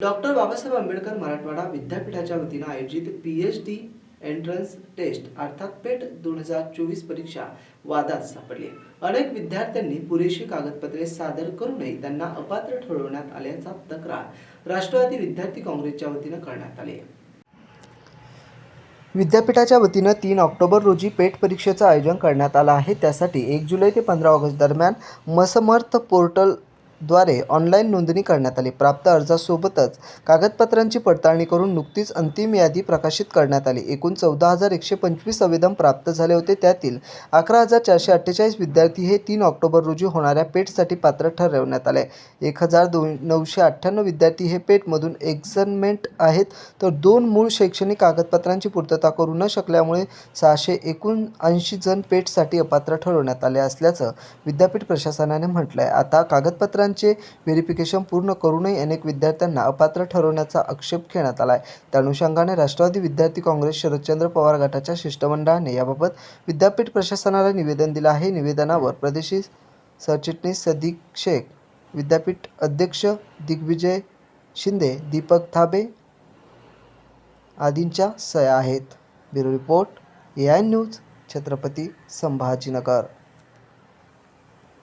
Doctor Babasaheb Ambedkar Marathwada विद्यापीठाच्या वतीनं आयोजित P H D entrance test अर्थात पेट दोन हजार चोवीस परीक्षा वादात सापडली. अनेक विद्यार्थ्यांनी पुरेशी कागदपत्रे सादर करूनही त्यांना अपात्र ठरवण्यात आल्याचा तक्रार राष्ट्रवादी विद्यार्थी काँग्रेसच्या वतीनं करण्यात आली. विद्यापीठाच्या वतीनं तीन ऑक्टोबर रोजी पेट परीक्षेचं आयोजन करण्यात आलं आहे. त्यासाठी एक जुलै ते पंधरा ऑगस्ट दरम्यान मसमर्थ पोर्टल द्वारे ऑनलाईन नोंदणी करण्यात आली. प्राप्त अर्जासोबतच कागदपत्रांची पडताळणी करून नुकतीच अंतिम यादी प्रकाशित करण्यात आली. एकूण चौदा हजार एकशे पंचवीस आवेदन प्राप्त झाले होते. त्यातील अकरा हजार चारशे अठ्ठेचाळीस विद्यार्थी हे तीन ऑक्टोबर रोजी होणाऱ्या पेटसाठी पात्र ठरवण्यात आले. एक हजार दोन नऊशे अठ्ठ्याण्णव विद्यार्थी हे पेटमधून एक्झनमेंट आहेत. तर दोन मूळ शैक्षणिक कागदपत्रांची पूर्तता करू न शकल्यामुळे सहाशे एकोणऐंशी जण पेटसाठी अपात्र ठरवण्यात आले असल्याचं विद्यापीठ प्रशासनाने म्हटलं आहे आता कागदपत्रां कागदपत्रांचे व्हेरिफिकेशन पूर्ण करूनही अनेक विद्यार्थ्यांना अपात्र ठरवण्याचा आक्षेप घेण्यात आला आहे त्या अनुषंगाने राष्ट्रवादी विद्यार्थी काँग्रेस शरदचंद्र पवार गटाच्या शिष्टमंडळाने याबाबत विद्यापीठ प्रशासनाला निवेदन दिलं आहे. निवेदनावर प्रदेशी सरचिटणीस सदीक्षेक शेख विद्यापीठ अध्यक्ष दिग्विजय शिंदे दीपक थाबे आदींच्या सह्या आहेत. Bureau report A I news Chhatrapati Sambhajinagar.